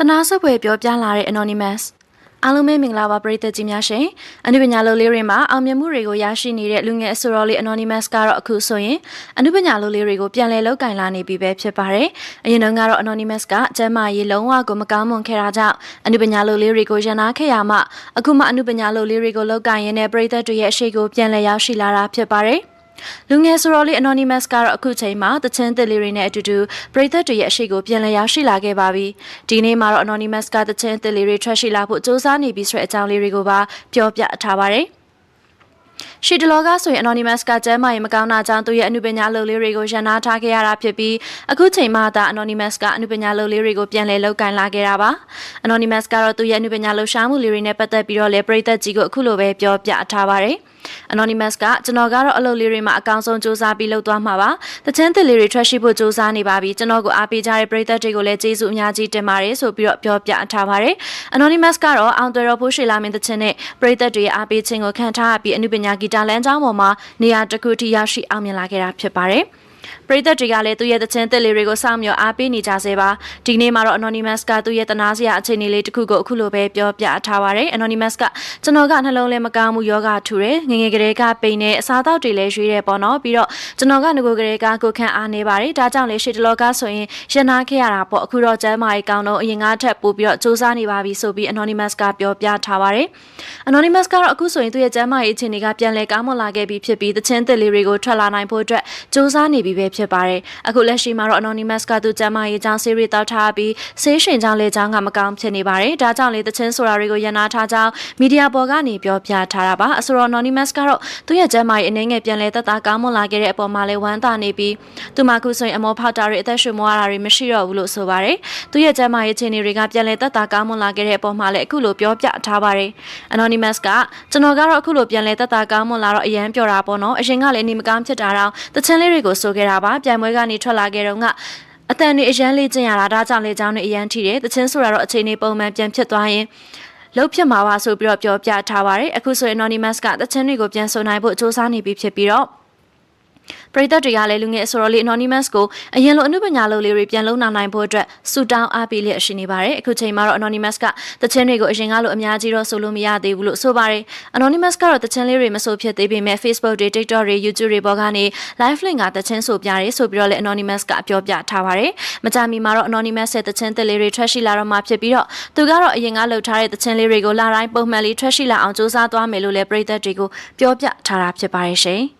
တနာဆက်ပွဲပြောပြလာတဲ့ Anonymous အားလုံးပဲမင်္ဂလာပါပရိသတ်ကြီးများရှင်အနုပညာလုပ်လေးတွေမှာအောင်မြင်မှုတွေကိုရရှိနေတဲ့လူငယ်အဆိုတော်လေး Anonymous ကတော့အခုဆိုရင်အနုပညာလုပ်လေးတွေကိုပြန်လည်လုပ်ကင်လာနေပြီပဲဖြစ်ပါတယ်အရင်တုန်းကတော့ Anonymous ကကျမ်းမာရေးလုံးဝကိုမကောင်းမွန်ခဲ့တာကြောင့်အနုပညာလုပ်လေးတွေကိုရန်နာခဲ့ရမှအခုမှအနုပညာလုပ်လေးတွေကိုလုပ်ကင်ရင်းနဲ့ပရိသတ်တွေရဲ့အရှိကိုပြန်လည်ရောက်ရှိလာတာဖြစ်ပါတယ် လူငယ်ဆိုတော်လေး Anonymous ကတော့အခုချိန်မှာတချင်းတစ်လေးတွေနဲ့အတူတူပရိသတ်တွေရဲ့အရှိကိုပြန်လည်ရောက်ရှိလာခဲ့ပါပြီ။ဒီနေ့မှာတော့ Anonymous ကတချင်းတစ်လေးတွေထွက်ရှိလာဖို့စူးစမ်းနေပြီဆိုတဲ့အကြောင်းလေးတွေကိုပါပြောပြထားပါရယ်။ရှီတလောကဆိုရင် Anonymous ကကျမ်းမာရေးမကောင်းတာကြောင့်သူ့ရဲ့အနုပညာလုပ်လေးတွေကိုရန်နာထားခဲ့ရတာဖြစ်ပြီးအခုချိန်မှသာ Anonymous ကအနုပညာလုပ်လေးတွေကိုပြန်လည်လုပ်ကိုင်လာခဲ့တာပါ။ Anonymous ကတော့သူ့ရဲ့အနုပညာလှူရှားမှုလေးတွေနဲ့ပတ်သက်ပြီးတော့လည်းပြည်သက်ကြီးကိုအခုလိုပဲပြောပြထားပါရယ်။ Anonymous ကကျွန်တော်ကတော့အလုပ်လေးတွေမှာအကောင်းဆုံးစူးစမ်းပြီးလုပ်သွားမှာပါ။တချင်းတစ်လေးတွေထွက်ရှိဖို့စူးစမ်းနေပါပြီ။ကျွန်တော်ကိုအားပေးကြတဲ့ပရိသတ်တွေကိုလည်းကျေးဇူးအများကြီးတင်ပါတယ်ဆိုပြီးတော့ပြောပြထားပါတယ်။ Anonymous ကတော့အောင်သွယ်တော်ဖိုးရှိလာမင်းတချင်းနဲ့ပရိသတ်တွေရဲ့အားပေးခြင်းကိုခံထားပြီးအနုပညာဂီတလမ်းကြောင်းပေါ်မှာနေရာတစ်ခုထိရရှိအောင်မြင်လာခဲ့တာဖြစ်ပါတယ်။ ပရိသတ်တွေကလည်းသူ့ရဲ့သချင်းသက်လေးတွေကိုစောင့်မျှော်အားပေးနေကြစေပါဒီနေ့မှာတော့ Anonymous ကသူ့ရဲ့တနာစရာအခြေအနေလေးတစ်ခုကိုအခုလိုပဲပြောပြထားပါရယ် Anonymous ကကျွန်တော်ကနှလုံးလည်းမကောင်းမှုယောဂထူတယ်ငငယ်ကလေးကပိန်နေအစားအသောက်တွေလည်းရွေးတယ်ပေါ့နော်ပြီးတော့ကျွန်တော်ကငကိုကလေးကကိုခန့်အားနေပါတယ်ဒါကြောင့်လေရှေ့တလောကဆိုရင်ရနာခဲ့ရတာပေါ့အခုတော့ကျမ်းမာရေးကောင်းတော့အရင်ကထက်ပိုပြီးတော့စူးစမ်းနေပါပြီဆိုပြီး Anonymous ကပြောပြထားပါရယ် Anonymous ကတော့အခုဆိုရင်သူ့ရဲ့ကျမ်းမာရေးအခြေအနေကပြန်လည်ကောင်းမွန်လာခဲ့ပြီဖြစ်ပြီးသချင်းသက်လေးတွေကိုထွက်လာနိုင်ဖို့အတွက်စူးစမ်းနေပြီပဲဖြစ်ပါတယ်။အခုလက်ရှိမှာတော့ Anonymous ကသူကျမ်းမာရေးကြောင့်ဆေးရီတောက်ထားပြီးဆေးရှင်ကြောင့်လေကြောင်းကမကောင်းဖြစ်နေပါတယ်။ဒါကြောင့်လေသချင်းဆိုတာတွေကိုရန်နာထားကြောင်းမီဒီယာပေါ်ကနေပြောပြထားတာပါ။အဆိုတော့ Anonymous ကတော့သူရဲ့ကျမ်းမာရေးအနေငယ်ပြန်လဲသက်သာကောင်းမွန်လာခဲ့တဲ့အပေါ်မှာလည်းဝမ်းသာနေပြီးသူမှအခုဆိုရင်အမောဖောက်တာတွေအသက်ရှူမွားတာတွေမရှိတော့ဘူးလို့ဆိုပါတယ်။သူရဲ့ကျမ်းမာရေးအခြေအနေတွေကပြန်လဲသက်သာကောင်းမွန်လာခဲ့တဲ့အပေါ်မှာလည်းအခုလိုပြောပြထားပါတယ်။ Anonymous ကကျွန်တော်ကတော့အခုလိုပြန်လဲသက်သာကောင်းမွန်လာတော့အရန်ပျော်တာပေါ့နော်။အရင်ကလည်းနေမကောင်းဖြစ်တာတော့တချင်းလေးတွေကိုဆိုခဲ့တာပါ။ပြိုင်ပွဲကနေထွက်လာခဲ့တော့ကအတန်တွေအရန်လေးကျင်ရတာဒါကြောင့်လေကြောင်းတွေအရန်ထိတယ်။တချင်းဆိုတာတော့အချိန်နေပုံမှန်ပြန်ဖြစ်သွားရင်လှုပ်ဖြစ်မှာပါဆိုပြီးတော့ပြောပြထားပါတယ်။အခုဆိုရင် Anonymous ကတချင်းတွေကိုပြန်ဆိုနိုင်ဖို့စ조사နေပြီဖြစ်ပြီးတော့ ပရိသတ်တွေကလည်းလူငယ်အစော်လေး Anonymous ကိုအရင်လိုအမှုပညာလုပ်လေးတွေပြန်လုံးနာနိုင်ဖို့အတွက်စူတောင်းအားပေးလျက်ရှိနေပါတယ်အခုချိန်မှာတော့ Anonymous ကတခြင်းတွေကိုအရင်ကလိုအများကြီးတော့ဆိုလို့မရသေးဘူးလို့ဆိုပါတယ် Anonymous ကတော့တခြင်းလေးတွေမဆိုဖြစ်သေးပေမဲ့ Facebook တွေ TikTok တွေ YouTube တွေပေါ်ကနေ live link ကတခြင်းဆိုပြရဲဆိုပြီးတော့လည်း Anonymous ကပြောပြထားပါတယ်မကြမီမှာတော့ Anonymous ရဲ့တခြင်းတက်လေးတွေထွက်ရှိလာတော့မှဖြစ်ပြီးတော့သူကတော့အရင်ကလှုပ်ထားတဲ့တခြင်းလေးတွေကိုလာတိုင်းပုံမှန်လေးထွက်ရှိလာအောင်စူးစမ်းသွားမယ်လို့လည်းပရိသတ်တွေကိုပြောပြထားတာဖြစ်ပါတယ်ရှင်